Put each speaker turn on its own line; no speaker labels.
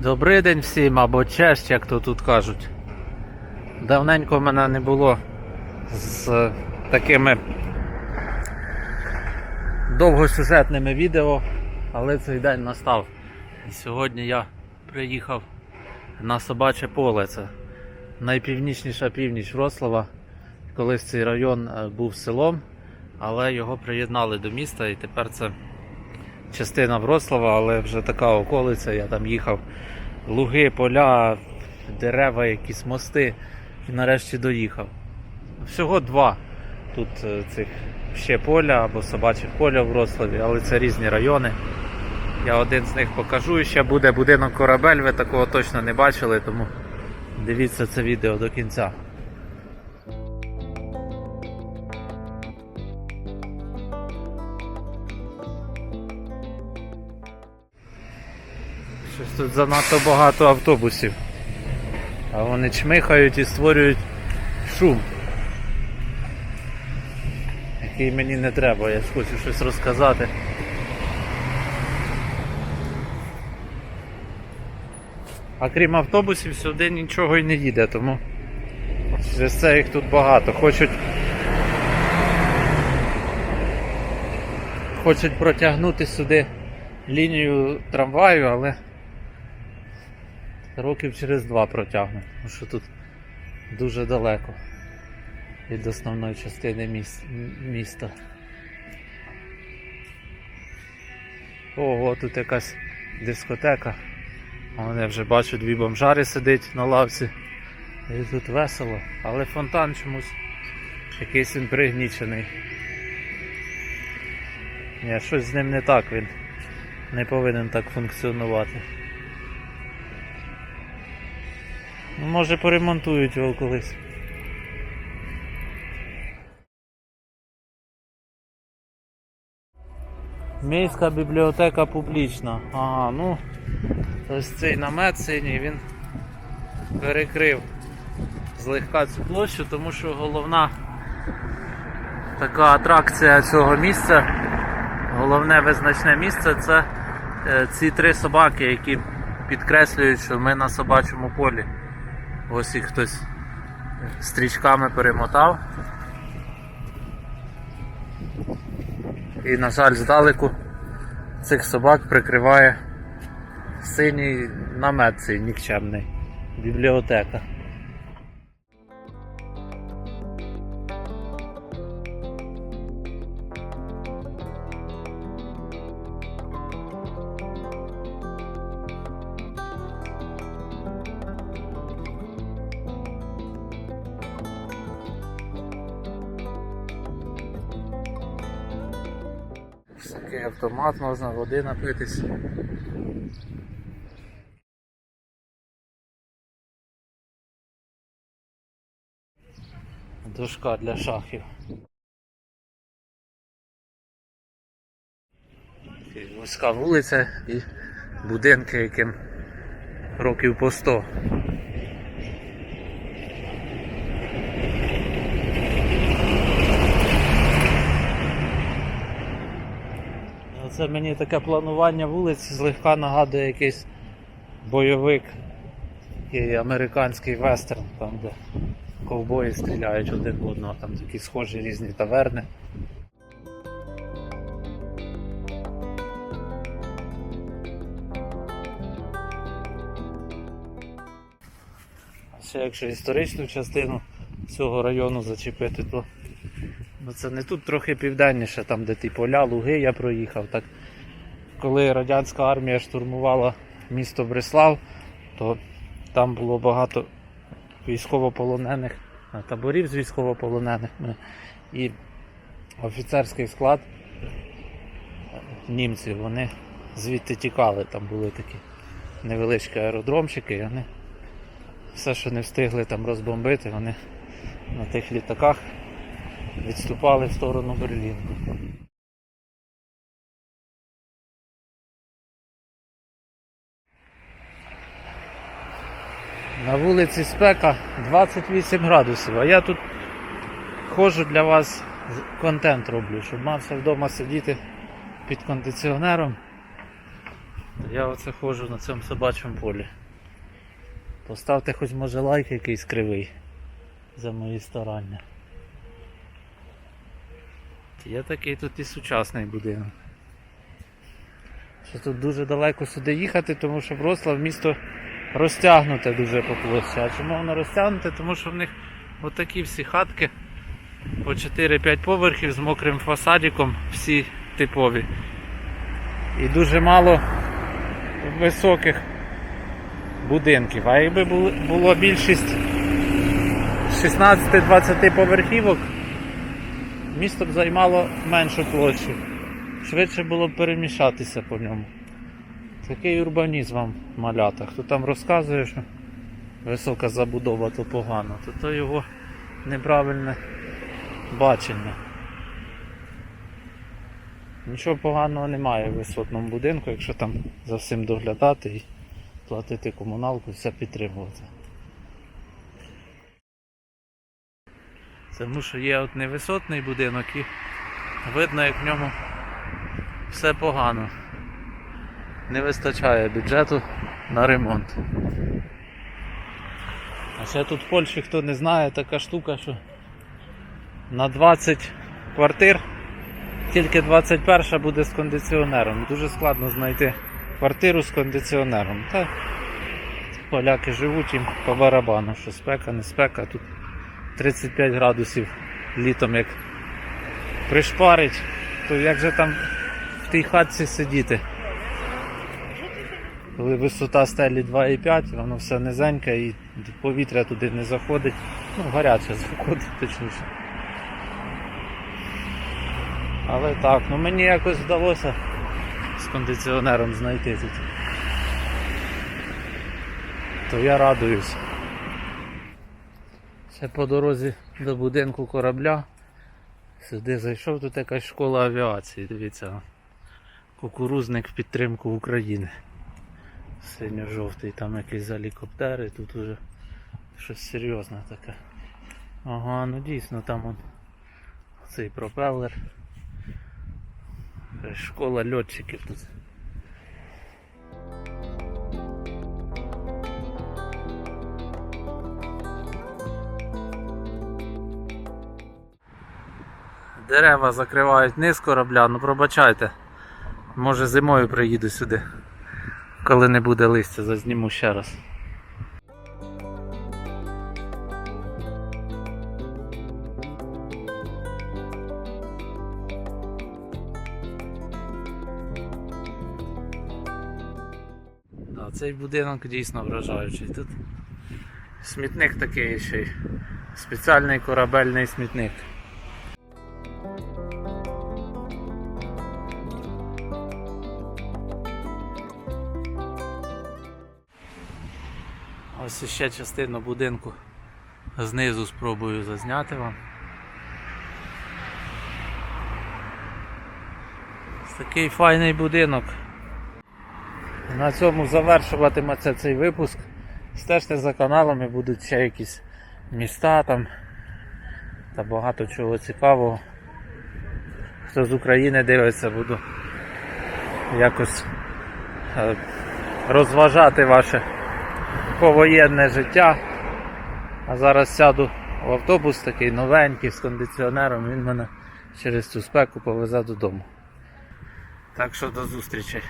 Добрий день всім або честь, як то тут кажуть. Давненько мене не було з такими довгосюжетними відео, але цей день настав. І сьогодні я приїхав на собаче поле. Це найпівнічніша північ Вроцлава. Колись цей район е, був селом, але його приєднали до міста і тепер це частина Вроцлава, але вже така околиця, я там їхав. Луги, поля, дерева, якісь мости. І нарешті доїхав. Всього два тут е, цих ще поля або собачих поля в Вроцлаві, але це різні райони. Я один з них покажу. Ще буде будинок корабель, ви такого точно не бачили, тому дивіться це відео до кінця. Щось тут занадто багато автобусів. А вони чмихають і створюють шум. Який мені не треба, я хочу щось розказати. А крім автобусів, сюди нічого й не їде, тому через це їх тут багато. Хочуть. Хочуть протягнути сюди лінію трамваю, але років через два протягнуть, тому що тут дуже далеко від основної частини міс- міста. Ого, тут якась дискотека. Вон я вже бачу дві бомжари сидить на лавці. І тут весело, але фонтан чомусь якийсь він пригнічений. Ні, щось з ним не так, він не повинен так функціонувати. Може поремонтують його колись. Міська бібліотека публічна. Ага, ну ось цей намет синій він перекрив злегка цю площу, тому що головна така атракція цього місця, головне визначне місце це е, ці три собаки, які підкреслюють, що ми на собачому полі. Ось їх хтось стрічками перемотав. І, на жаль, здалеку цих собак прикриває синій намет цей нікчемний. Бібліотека. Такий автомат, можна води напитись. Дошка для шахів. Вузька вулиця і будинки, яким років по 100. Оце мені таке планування вулиці злегка нагадує якийсь бойовик такий американський вестерн, там де ковбої стріляють один в одного, там такі схожі різні таверни. Якщо історичну частину цього району зачепити, то ну, це не тут трохи південніше, там де ті поля, луги я проїхав. Так, коли радянська армія штурмувала місто Бреслав, то там було багато військовополонених таборів з військовополоненими і офіцерський склад німців, вони звідти тікали, там були такі невеличкі аеродромчики, і вони все, що не встигли там розбомбити, вони на тих літаках відступали в сторону Берліну. На вулиці спека 28 градусів, а я тут ходжу для вас контент роблю, щоб мався вдома сидіти під кондиціонером. Я оце ходжу на цьому собачому полі. Поставте хоч може лайк якийсь кривий за мої старання. Є такий тут і сучасний будинок. Що тут дуже далеко сюди їхати, тому що Вроцлав місто розтягнуте дуже по площі. А чому воно розтягнуте? Тому що в них отакі всі хатки по 4-5 поверхів з мокрим фасадиком, всі типові. І дуже мало високих будинків. А якби було більшість 16-20 поверхівок, місто б займало меншу площу. Швидше було б переміщатися по ньому. Такий урбанізм вам малята. Хто там розказує, що висока забудова то погано, то то його неправильне бачення. Нічого поганого немає в висотному будинку, якщо там за всім доглядати і платити комуналку, все підтримувати. Тому що є от невисотний будинок і видно, як в ньому все погано. Не вистачає бюджету на ремонт. А ще тут в Польщі, хто не знає, така штука, що на 20 квартир тільки 21 буде з кондиціонером. Дуже складно знайти квартиру з кондиціонером. Та поляки живуть їм по барабану, що спека, не спека. Тут 35 градусів літом як пришпарить, то як же там в тій хатці сидіти? Коли висота стелі 2,5, воно все низеньке і повітря туди не заходить. Ну, гаряче заходить точніше. Але так, ну мені якось вдалося з кондиціонером знайти тут. То я радуюсь. Ще по дорозі до будинку корабля. Сюди зайшов, тут якась школа авіації, дивіться. Кукурузник в підтримку України. Синьо-жовтий, там якісь гелікоптери, тут уже щось серйозне таке. Ага, ну дійсно там он цей пропелер. Школа льотчиків тут. Дерева закривають низ корабля, ну пробачайте. Може зимою приїду сюди. Коли не буде листя, зазніму ще раз. Цей будинок дійсно вражаючий. Тут смітник такий ще й. Спеціальний корабельний смітник. Ось ще частину будинку знизу спробую зазняти вам. Ось такий файний будинок. На цьому завершуватиметься цей випуск. Стежте за каналами, будуть ще якісь міста там та багато чого цікавого. Хто з України дивиться, буду якось е, розважати ваше повоєнне життя. А зараз сяду в автобус такий новенький з кондиціонером, він мене через цю спеку повезе додому. Так що до зустрічі.